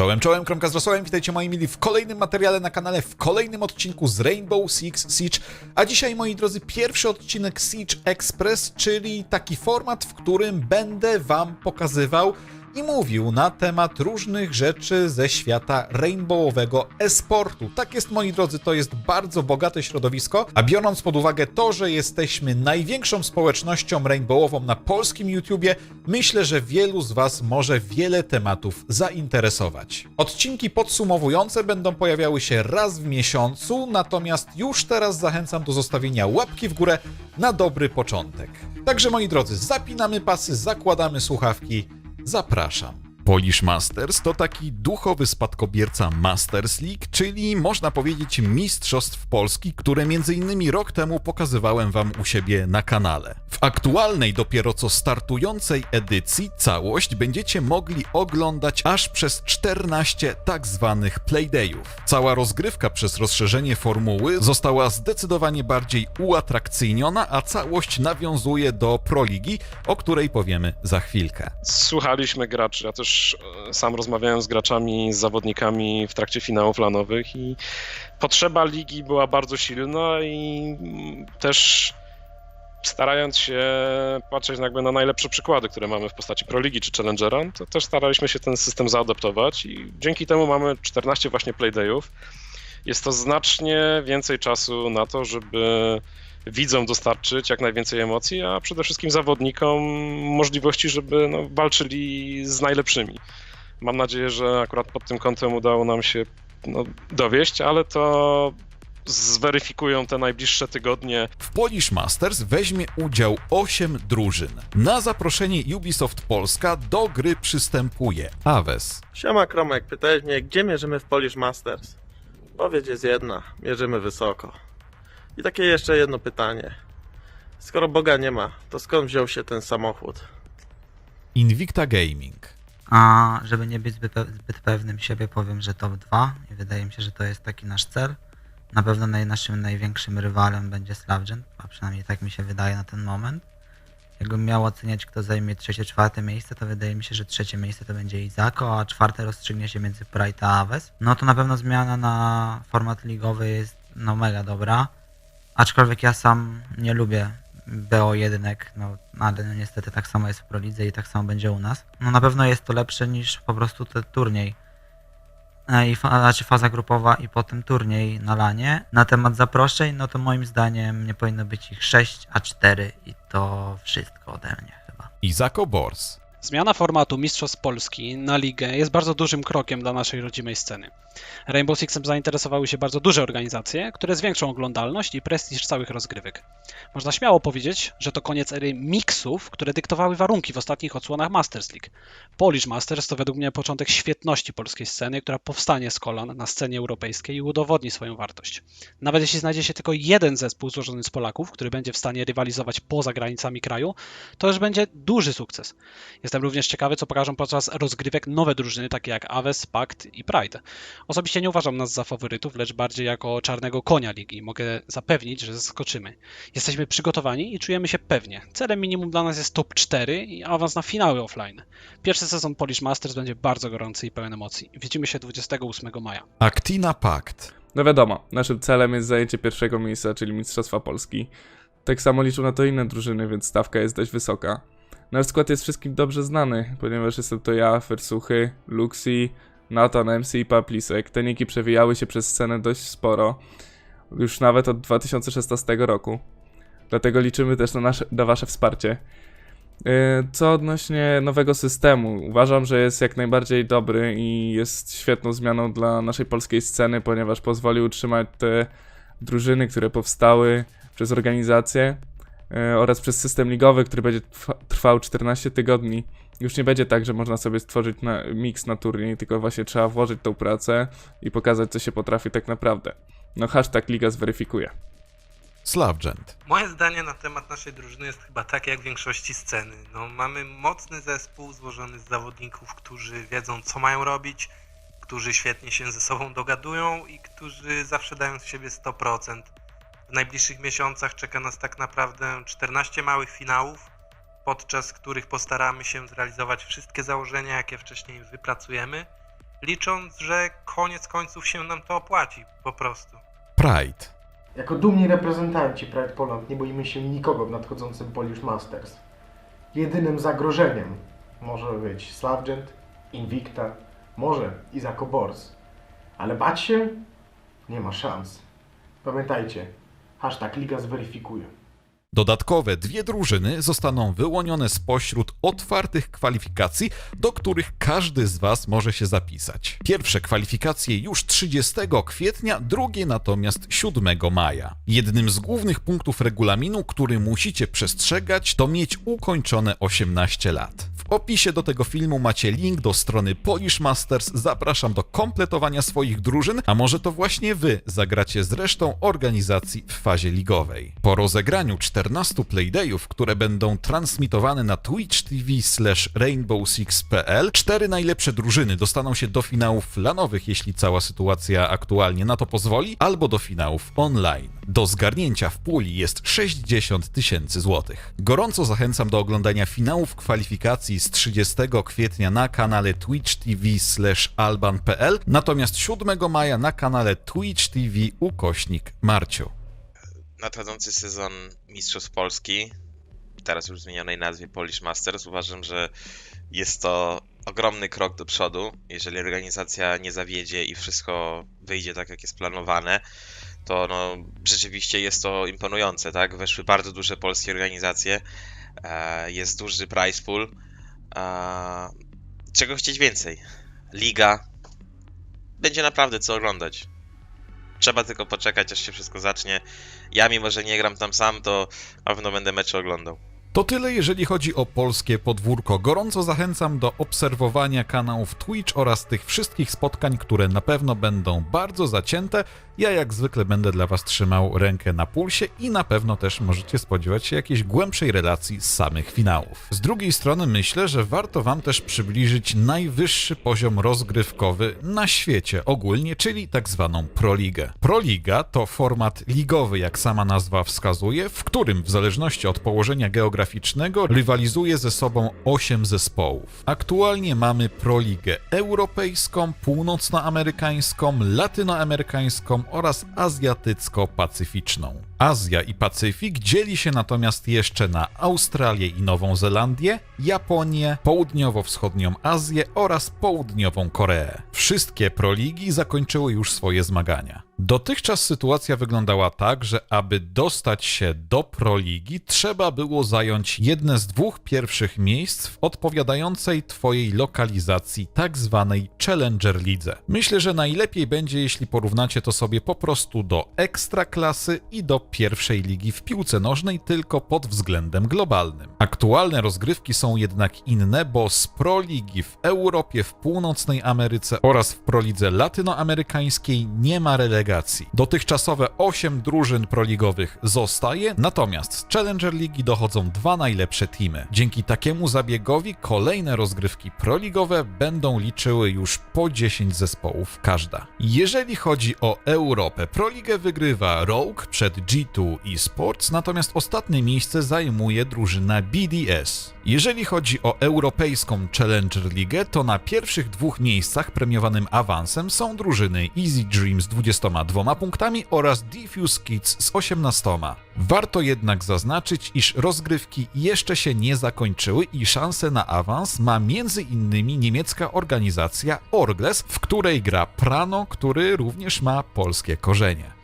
Czołem, czołem, kromka z rosołem, witajcie moi mili w kolejnym materiale na kanale, w kolejnym odcinku z Rainbow Six Siege, a dzisiaj moi drodzy pierwszy odcinek Siege Express, czyli taki format, w którym będę wam pokazywał i mówił na temat różnych rzeczy ze świata rainbowowego esportu. Tak jest moi drodzy, to jest bardzo bogate środowisko, a biorąc pod uwagę to, że jesteśmy największą społecznością rainbowową na polskim YouTubie, myślę, że wielu z was może wiele tematów zainteresować. Odcinki podsumowujące będą pojawiały się raz w miesiącu, natomiast już teraz zachęcam do zostawienia łapki w górę na dobry początek. Także moi drodzy, zapinamy pasy, zakładamy słuchawki, Zapraszam. Polish Masters to taki duchowy spadkobierca Masters League, czyli można powiedzieć mistrzostw Polski, które między innymi rok temu pokazywałem wam u siebie na kanale. W aktualnej dopiero co startującej edycji całość będziecie mogli oglądać aż przez 14 tak zwanych playdayów. Cała rozgrywka przez rozszerzenie formuły została zdecydowanie bardziej uatrakcyjniona, a całość nawiązuje do Proligi, o której powiemy za chwilkę. Słuchaliśmy graczy, ja też e, sam rozmawiałem z graczami, z zawodnikami w trakcie finałów lanowych i potrzeba ligi była bardzo silna i mm, też starając się patrzeć jakby na najlepsze przykłady, które mamy w postaci Proligi czy Challengera, to też staraliśmy się ten system zaadaptować i dzięki temu mamy 14 właśnie playdayów. Jest to znacznie więcej czasu na to, żeby widzom dostarczyć jak najwięcej emocji, a przede wszystkim zawodnikom możliwości, żeby no, walczyli z najlepszymi. Mam nadzieję, że akurat pod tym kątem udało nam się no, dowieść, ale to zweryfikują te najbliższe tygodnie. W Polish Masters weźmie udział 8 drużyn. Na zaproszenie Ubisoft Polska do gry przystępuje Aves, Siema Kromek, pytałeś mnie, gdzie mierzymy w Polish Masters? Odpowiedź jest jedna, mierzymy wysoko. I takie jeszcze jedno pytanie. Skoro Boga nie ma, to skąd wziął się ten samochód? Invicta Gaming, A żeby nie być zbyt, zbyt pewnym siebie, powiem, że top 2 i wydaje mi się, że to jest taki nasz cel. Na pewno naj, naszym największym rywalem będzie Slavgen, a przynajmniej tak mi się wydaje na ten moment. Jakbym miał oceniać, kto zajmie trzecie, czwarte miejsce, to wydaje mi się, że trzecie miejsce to będzie Izako, a czwarte rozstrzygnie się między Pride a Aves. No to na pewno zmiana na format ligowy jest no mega dobra. Aczkolwiek ja sam nie lubię BO1, no ale no, niestety tak samo jest w Prolidze i tak samo będzie u nas. No na pewno jest to lepsze niż po prostu ten turniej. E, I fa- znaczy faza grupowa i potem turniej na lanie. Na temat zaproszeń, no to moim zdaniem nie powinno być ich 6, a 4 i to wszystko ode mnie chyba. Izako Bors, Zmiana formatu Mistrzostw Polski na ligę jest bardzo dużym krokiem dla naszej rodzimej sceny. Rainbow Sixem zainteresowały się bardzo duże organizacje, które zwiększą oglądalność i prestiż całych rozgrywek. Można śmiało powiedzieć, że to koniec ery miksów, które dyktowały warunki w ostatnich odsłonach Masters League. Polish Masters to według mnie początek świetności polskiej sceny, która powstanie z kolan na scenie europejskiej i udowodni swoją wartość. Nawet jeśli znajdzie się tylko jeden zespół złożony z Polaków, który będzie w stanie rywalizować poza granicami kraju, to już będzie duży sukces. Jestem również ciekawy, co pokażą podczas rozgrywek nowe drużyny, takie jak Aves, Pact i Pride. Osobiście nie uważam nas za faworytów, lecz bardziej jako czarnego konia ligi. Mogę zapewnić, że zaskoczymy. Jesteśmy przygotowani i czujemy się pewnie. Celem minimum dla nas jest top 4 i awans na finały offline. Pierwszy sezon Polish Masters będzie bardzo gorący i pełen emocji. Widzimy się 28 maja. Actina Pact, No wiadomo, naszym celem jest zajęcie pierwszego miejsca, czyli Mistrzostwa Polski. Tak samo liczą na to inne drużyny, więc stawka jest dość wysoka. Nasz skład jest wszystkim dobrze znany, ponieważ jestem to ja, Fersuchy, Luxi, Nathan, MC i Paplisek. Te niki przewijały się przez scenę dość sporo, już nawet od 2016 roku. Dlatego liczymy też na, nasze, na wasze wsparcie. Yy, Co odnośnie nowego systemu, uważam, że jest jak najbardziej dobry i jest świetną zmianą dla naszej polskiej sceny, ponieważ pozwoli utrzymać te drużyny, które powstały przez organizację oraz przez system ligowy, który będzie trwa- trwał 14 tygodni. Już nie będzie tak, że można sobie stworzyć na, miks na turniej, tylko właśnie trzeba włożyć tą pracę i pokazać, co się potrafi tak naprawdę. No hashtag liga zweryfikuje. Slavgent, Moje zdanie na temat naszej drużyny jest chyba takie jak większości sceny. No, mamy mocny zespół złożony z zawodników, którzy wiedzą co mają robić, którzy świetnie się ze sobą dogadują i którzy zawsze dają z siebie 100%. W najbliższych miesiącach czeka nas tak naprawdę 14 małych finałów, podczas których postaramy się zrealizować wszystkie założenia, jakie wcześniej wypracujemy licząc, że koniec końców się nam to opłaci po prostu. Pride. Jako dumni reprezentanci Pride Poland nie boimy się nikogo w nadchodzącym Polish Masters. Jedynym zagrożeniem może być Slavgent, Invicta, może Izako Bors. Ale bać się? Nie ma szans. Pamiętajcie, hashtag Liga zweryfikuje. Dodatkowe dwie drużyny zostaną wyłonione spośród otwartych kwalifikacji, do których każdy z Was może się zapisać. Pierwsze kwalifikacje już 30 kwietnia, drugie natomiast 7 maja. Jednym z głównych punktów regulaminu, który musicie przestrzegać, to mieć ukończone 18 lat. Opisie do tego filmu macie link do strony Polish Masters. Zapraszam do kompletowania swoich drużyn, a może to właśnie Wy zagracie z resztą organizacji w fazie ligowej. Po rozegraniu 14 playdayów, które będą transmitowane na Twitch TV slash rainbow6.pl, cztery najlepsze drużyny dostaną się do finałów lanowych, jeśli cała sytuacja aktualnie na to pozwoli, albo do finałów online. Do zgarnięcia w puli jest 60 tysięcy złotych. Gorąco zachęcam do oglądania finałów kwalifikacji z 30 kwietnia na kanale Twitch TV slash alban.pl, natomiast 7 maja na kanale Twitch TV ukośnik Marcio. nadchodzący sezon Mistrzostw Polski, teraz już zmienionej nazwie Polish Masters, uważam, że jest to ogromny krok do przodu. Jeżeli organizacja nie zawiedzie i wszystko wyjdzie tak, jak jest planowane, to no, rzeczywiście jest to imponujące, tak? Weszły bardzo duże polskie organizacje, e, jest duży prize pool. E, czego chcieć więcej? Liga. Będzie naprawdę co oglądać. Trzeba tylko poczekać, aż się wszystko zacznie. Ja, mimo że nie gram tam sam, to na pewno będę mecze oglądał. To tyle, jeżeli chodzi o polskie podwórko. Gorąco zachęcam do obserwowania kanałów Twitch oraz tych wszystkich spotkań, które na pewno będą bardzo zacięte. Ja jak zwykle będę dla Was trzymał rękę na pulsie i na pewno też możecie spodziewać się jakiejś głębszej relacji z samych finałów. Z drugiej strony myślę, że warto Wam też przybliżyć najwyższy poziom rozgrywkowy na świecie ogólnie, czyli tak zwaną Proligę. Proliga to format ligowy, jak sama nazwa wskazuje, w którym w zależności od położenia geograficznego rywalizuje ze sobą 8 zespołów. Aktualnie mamy Proligę europejską, północnoamerykańską, latynoamerykańską oraz azjatycko-pacyficzną. Azja i Pacyfik dzieli się natomiast jeszcze na Australię i Nową Zelandię, Japonię, Południowo-Wschodnią Azję oraz Południową Koreę. Wszystkie proligi zakończyły już swoje zmagania. Dotychczas sytuacja wyglądała tak, że aby dostać się do proligi, trzeba było zająć jedne z dwóch pierwszych miejsc w odpowiadającej Twojej lokalizacji, tak zwanej Challenger Lidze. Myślę, że najlepiej będzie, jeśli porównacie to sobie po prostu do ekstraklasy i do pierwszej ligi w piłce nożnej, tylko pod względem globalnym. Aktualne rozgrywki są jednak inne, bo z proligi w Europie, w północnej Ameryce oraz w prolidze latynoamerykańskiej nie ma relegacji. Dotychczasowe 8 drużyn proligowych zostaje, natomiast z Challenger Ligi dochodzą dwa najlepsze teamy. Dzięki takiemu zabiegowi kolejne rozgrywki proligowe będą liczyły już po 10 zespołów każda. Jeżeli chodzi o Europę, Proligę wygrywa Rogue przed G2 Esports, natomiast ostatnie miejsce zajmuje drużyna BDS. Jeżeli chodzi o europejską Challenger Ligę, to na pierwszych dwóch miejscach premiowanym awansem są drużyny Easy Dream z 22 punktami oraz Diffuse Kids z 18. Warto jednak zaznaczyć, iż rozgrywki jeszcze się nie zakończyły i szansę na awans ma m.in. niemiecka organizacja Orgles, w której gra Prano, który również ma polskie korzenie.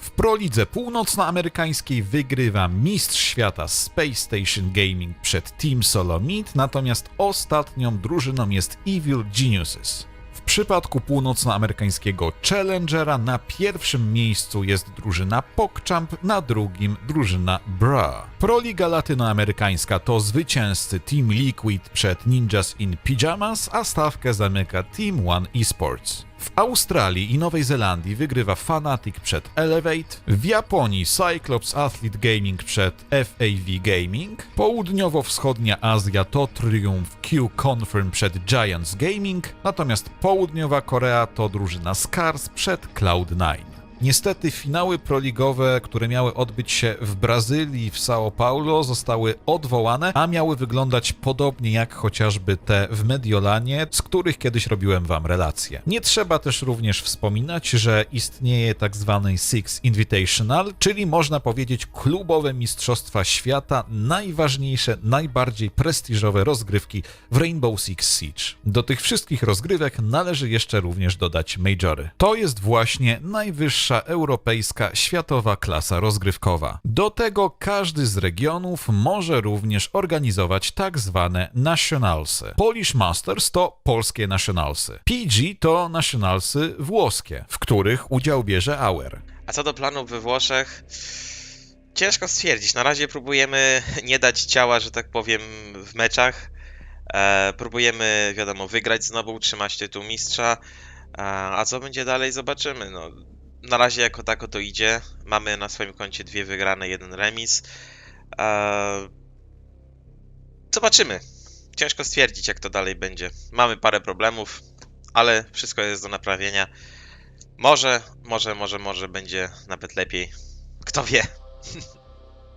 W prolidze północnoamerykańskiej wygrywa mistrz świata Space Station Gaming przed Team Solomid, natomiast ostatnią drużyną jest Evil Geniuses. W przypadku północnoamerykańskiego Challengera na pierwszym miejscu jest drużyna PogChamp, na drugim drużyna Bra. Proliga latynoamerykańska to zwycięzcy Team Liquid przed Ninjas in Pyjamas, a stawkę zamyka Team One Esports. W Australii i Nowej Zelandii wygrywa Fnatic przed Elevate, w Japonii Cyclops Athlete Gaming przed FAV Gaming, południowo-wschodnia Azja to Triumph Q Confirm przed Giants Gaming, natomiast południowa Korea to drużyna Scars przed Cloud9. Niestety finały proligowe, które miały odbyć się w Brazylii, w São Paulo, zostały odwołane, a miały wyglądać podobnie jak chociażby te w Mediolanie, z których kiedyś robiłem wam relacje. Nie trzeba też również wspominać, że istnieje tak zwany Six Invitational, czyli można powiedzieć klubowe mistrzostwa świata, najważniejsze, najbardziej prestiżowe rozgrywki w Rainbow Six Siege. Do tych wszystkich rozgrywek należy jeszcze również dodać majory. To jest właśnie najwyższa europejska, światowa klasa rozgrywkowa. Do tego każdy z regionów może również organizować tak zwane nationalsy. Polish Masters to polskie nationalsy. PG to nationalsy włoskie, w których udział bierze Auer. A co do planów we Włoszech, ciężko stwierdzić. Na razie próbujemy nie dać ciała, że tak powiem, w meczach. E, próbujemy, wiadomo, wygrać znowu, utrzymać tytuł mistrza. E, a co będzie dalej, zobaczymy. No, na razie jako tako to idzie. Mamy na swoim koncie dwie wygrane, jeden remis. E, zobaczymy. Ciężko stwierdzić, jak to dalej będzie. Mamy parę problemów, ale wszystko jest do naprawienia. Może, może, może, może będzie nawet lepiej. Kto wie?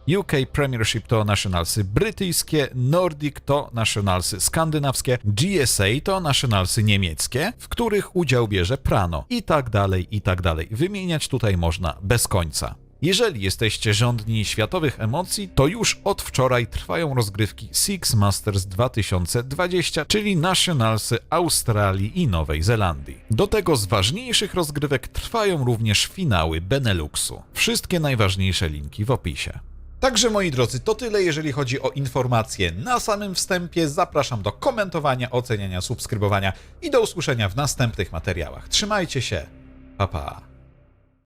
UK Premiership to nationalsy brytyjskie, Nordic to nationalsy skandynawskie, GSA to nationalsy niemieckie, w których udział bierze Prano i tak dalej, i tak dalej. Wymieniać tutaj można bez końca. Jeżeli jesteście żądni światowych emocji, to już od wczoraj trwają rozgrywki Six Masters 2020, czyli nationalsy Australii i Nowej Zelandii. Do tego z ważniejszych rozgrywek trwają również finały Beneluxu. Wszystkie najważniejsze linki w opisie. Także moi drodzy, to tyle jeżeli chodzi o informacje na samym wstępie. Zapraszam do komentowania, oceniania, subskrybowania i do usłyszenia w następnych materiałach. Trzymajcie się. Pa pa.